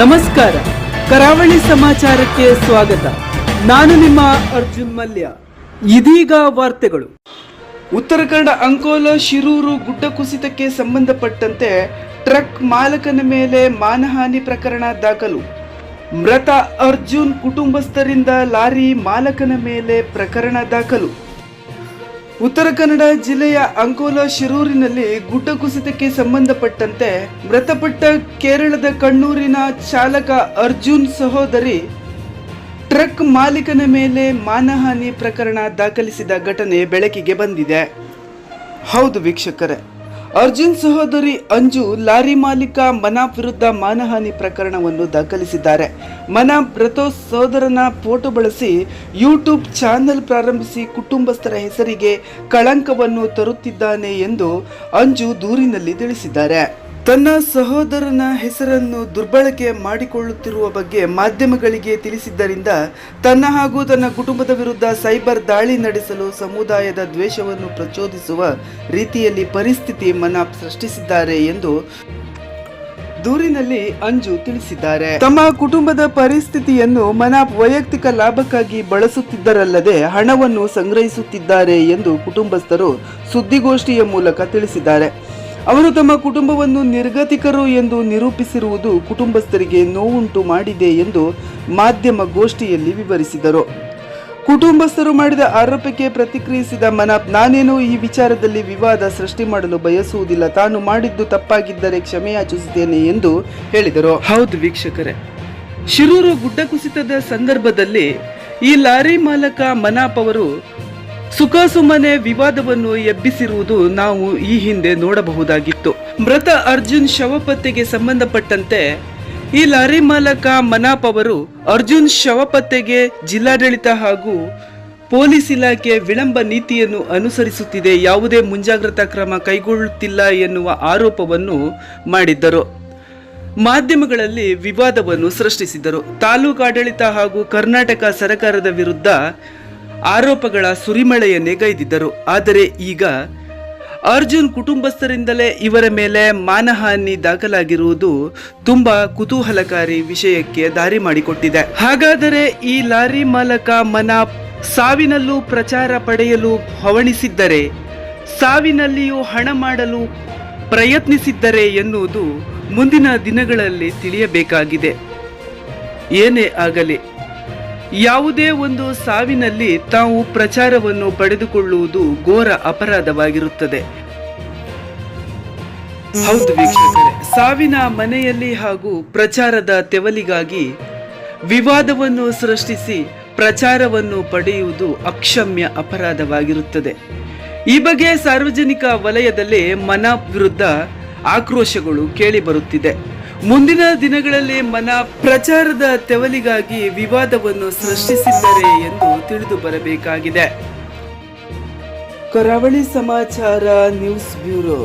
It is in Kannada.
ನಮಸ್ಕಾರ. ಕರಾವಳಿ ಸಮಾಚಾರಕ್ಕೆ ಸ್ವಾಗತ. ನಾನು ನಿಮ್ಮ ಅರ್ಜುನ್ ಮಲ್ಯ. ಇದೀಗ ವಾರ್ತೆಗಳು. ಉತ್ತರ ಕನ್ನಡ ಅಂಕೋಲ, ಶಿರೂರು ಗುಡ್ಡ ಕುಸಿತಕ್ಕೆ ಸಂಬಂಧಪಟ್ಟಂತೆ ಟ್ರಕ್ ಮಾಲಕನ ಮೇಲೆ ಮಾನಹಾನಿ ಪ್ರಕರಣ ದಾಖಲು. ಮೃತ ಅರ್ಜುನ್ ಕುಟುಂಬಸ್ಥರಿಂದ ಲಾರಿ ಮಾಲಕನ ಮೇಲೆ ಪ್ರಕರಣ ದಾಖಲು. ಉತ್ತರ ಕನ್ನಡ ಜಿಲ್ಲೆಯ ಅಂಕೋಲ ಶಿರೂರಿನಲ್ಲಿ ಗುಡ್ಡ ಕುಸಿತಕ್ಕೆ ಸಂಬಂಧಪಟ್ಟಂತೆ ಮೃತಪಟ್ಟ ಕೇರಳದ ಕಣ್ಣೂರಿನ ಚಾಲಕ ಅರ್ಜುನ್ ಸಹೋದರಿ ಟ್ರಕ್ ಮಾಲೀಕನ ಮೇಲೆ ಮಾನಹಾನಿ ಪ್ರಕರಣ ದಾಖಲಿಸಿದ ಘಟನೆ ಬೆಳಕಿಗೆ ಬಂದಿದೆ. ಹೌದು ವೀಕ್ಷಕರೇ. ಅರ್ಜುನ್ ಸಹೋದರಿ ಅಂಜು ಲಾರಿ ಮಾಲೀಕ ಮನಾ ವಿರುದ್ಧ ಮಾನಹಾನಿ ಪ್ರಕರಣವನ್ನು ದಾಖಲಿಸಿದ್ದಾರೆ. ಮನಾಪ್ ರಥೋ ಸಹೋದರನ ಫೋಟೋ ಬಳಸಿ ಯೂಟ್ಯೂಬ್ ಚಾನೆಲ್ ಪ್ರಾರಂಭಿಸಿ ಕುಟುಂಬಸ್ಥರ ಹೆಸರಿಗೆ ಕಳಂಕವನ್ನು ತರುತ್ತಿದ್ದಾನೆ ಎಂದು ಅಂಜು ದೂರಿನಲ್ಲಿ ತಿಳಿಸಿದ್ದಾರೆ. ತನ್ನ ಸಹೋದರನ ಹೆಸರನ್ನು ದುರ್ಬಳಕೆ ಮಾಡಿಕೊಳ್ಳುತ್ತಿರುವ ಬಗ್ಗೆ ಮಾಧ್ಯಮಗಳಿಗೆ ತಿಳಿಸಿದ್ದರಿಂದ ತನ್ನ ಹಾಗೂ ತನ್ನ ಕುಟುಂಬದ ವಿರುದ್ಧ ಸೈಬರ್ ದಾಳಿ ನಡೆಸಲು ಸಮುದಾಯದ ದ್ವೇಷವನ್ನು ಪ್ರಚೋದಿಸುವ ರೀತಿಯಲ್ಲಿ ಪರಿಸ್ಥಿತಿ ಮನಾಪ್ ಸೃಷ್ಟಿಸಿದ್ದಾರೆ ಎಂದು ದೂರಿನಲ್ಲಿ ಅಂಜು ತಿಳಿಸಿದ್ದಾರೆ. ತಮ್ಮ ಕುಟುಂಬದ ಪರಿಸ್ಥಿತಿಯನ್ನು ಮನಾಪ್ ವೈಯಕ್ತಿಕ ಲಾಭಕ್ಕಾಗಿ ಬಳಸುತ್ತಿದ್ದರಲ್ಲದೆ ಹಣವನ್ನು ಸಂಗ್ರಹಿಸುತ್ತಿದ್ದಾರೆ ಎಂದು ಕುಟುಂಬಸ್ಥರು ಸುದ್ದಿಗೋಷ್ಠಿಯ ಮೂಲಕ ತಿಳಿಸಿದ್ದಾರೆ. ಅವರು ತಮ್ಮ ಕುಟುಂಬವನ್ನು ನಿರ್ಗತಿಕರು ಎಂದು ನಿರೂಪಿಸಿರುವುದು ಕುಟುಂಬಸ್ಥರಿಗೆ ನೋವುಂಟು ಮಾಡಿದೆ ಎಂದು ಮಾಧ್ಯಮ ಗೋಷ್ಠಿಯಲ್ಲಿ ವಿವರಿಸಿದರು. ಕುಟುಂಬಸ್ಥರು ಮಾಡಿದ ಆರೋಪಕ್ಕೆ ಪ್ರತಿಕ್ರಿಯಿಸಿದ ಮನಾಪ್, ನಾನೇನು ಈ ವಿಚಾರದಲ್ಲಿ ವಿವಾದ ಸೃಷ್ಟಿ ಮಾಡಲು ಬಯಸುವುದಿಲ್ಲ, ತಾನು ಮಾಡಿದ್ದು ತಪ್ಪಾಗಿದ್ದರೆ ಕ್ಷಮೆಯಾಚಿಸುತ್ತೇನೆ ಎಂದು ಹೇಳಿದರು. ಹೌದು ವೀಕ್ಷಕರೇ, ಶಿರೂರು ಗುಡ್ಡ ಕುಸಿತದ ಸಂದರ್ಭದಲ್ಲಿ ಈ ಲಾರಿ ಮಾಲಕ ಮನಾಪ್ ಅವರು ಸುಖಾಸುಮ್ಮನೆ ವಿವಾದವನ್ನು ಎಬ್ಬಿಸಿರುವುದು ನಾವು ಈ ಹಿಂದೆ ನೋಡಬಹುದಾಗಿತ್ತು. ಮೃತ ಅರ್ಜುನ್ ಶವ ಪತ್ತೆಗೆ ಸಂಬಂಧಪಟ್ಟಂತೆ ಈ ಲಾರಿ ಮಾಲಕ ಮನಾಪ್ ಅವರು ಅರ್ಜುನ್ ಶವ ಪತ್ತೆಗೆ ಜಿಲ್ಲಾಡಳಿತ ಹಾಗೂ ಪೊಲೀಸ್ ಇಲಾಖೆ ವಿಳಂಬ ನೀತಿಯನ್ನು ಅನುಸರಿಸುತ್ತಿದೆ. ಯಾವುದೇ ಮುಂಜಾಗ್ರತಾ ಕ್ರಮ ಕೈಗೊಳ್ಳುತ್ತಿಲ್ಲ ಎನ್ನುವ ಆರೋಪವನ್ನು ಮಾಡಿದ್ದರು. ಮಾಧ್ಯಮಗಳಲ್ಲಿ ವಿವಾದವನ್ನು ಸೃಷ್ಟಿಸಿದರು. ತಾಲೂಕಾಡಳಿತ ಹಾಗೂ ಕರ್ನಾಟಕ ಸರ್ಕಾರದ ವಿರುದ್ಧ ಆರೋಪಗಳ ಸುರಿಮಳೆಯನ್ನೇ ಗೈದಿದ್ದರು ಆದರೆ ಈಗ ಅರ್ಜುನ್ ಕುಟುಂಬಸ್ಥರಿಂದಲೇ ಇವರ ಮೇಲೆ ಮಾನಹಾನಿ ದಾಖಲಾಗಿರುವುದು ತುಂಬಾ ಕುತೂಹಲಕಾರಿ ವಿಷಯಕ್ಕೆ ದಾರಿ ಮಾಡಿಕೊಟ್ಟಿದೆ. ಹಾಗಾದರೆ ಈ ಲಾರಿ ಮಾಲಕ ಮನ ಸಾವಿನಲ್ಲೂ ಪ್ರಚಾರ ಪಡೆಯಲು ಹವಣಿಸಿದ್ದರೆ, ಸಾವಿನಲ್ಲಿಯೂ ಹಣ ಮಾಡಲು ಪ್ರಯತ್ನಿಸಿದ್ದರೆ ಎನ್ನುವುದು ಮುಂದಿನ ದಿನಗಳಲ್ಲಿ ತಿಳಿಯಬೇಕಾಗಿದೆ. ಏನೇ ಆಗಲಿ ಯಾವುದೇ ಒಂದು ಸಾವಿನಲ್ಲಿ ತಾವು ಪ್ರಚಾರವನ್ನು ಪಡೆದುಕೊಳ್ಳುವುದು ಘೋರ ಅಪರಾಧವಾಗಿರುತ್ತದೆ. ಹೌದು ವೀಕ್ಷಕರೇ. ಸಾವಿನ ಮನೆಯಲ್ಲಿ ಹಾಗೂ ಪ್ರಚಾರದ ತೆವಲಿಗಾಗಿ ವಿವಾದವನ್ನು ಸೃಷ್ಟಿಸಿ ಪ್ರಚಾರವನ್ನು ಪಡೆಯುವುದು ಅಕ್ಷಮ್ಯ ಅಪರಾಧವಾಗಿರುತ್ತದೆ. ಈ ಬಗ್ಗೆ ಸಾರ್ವಜನಿಕ ವಲಯದಲ್ಲಿ ಮನ ವಿರುದ್ಧ ಆಕ್ರೋಶಗಳು ಕೇಳಿಬರುತ್ತಿದೆ ಮುಂದಿನ ದಿನಗಳಲ್ಲಿ ಮನ ಪ್ರಚಾರದ ತೆವಲಿಗಾಗಿ ವಿವಾದವನ್ನು ಸೃಷ್ಟಿಸಿದ್ದಾರೆ ಎಂದು ತಿಳಿದು ಬರಬೇಕಾಗಿದೆ. ಕರಾವಳಿ ಸಮಾಚಾರ ನ್ಯೂಸ್ ಬ್ಯೂರೋ.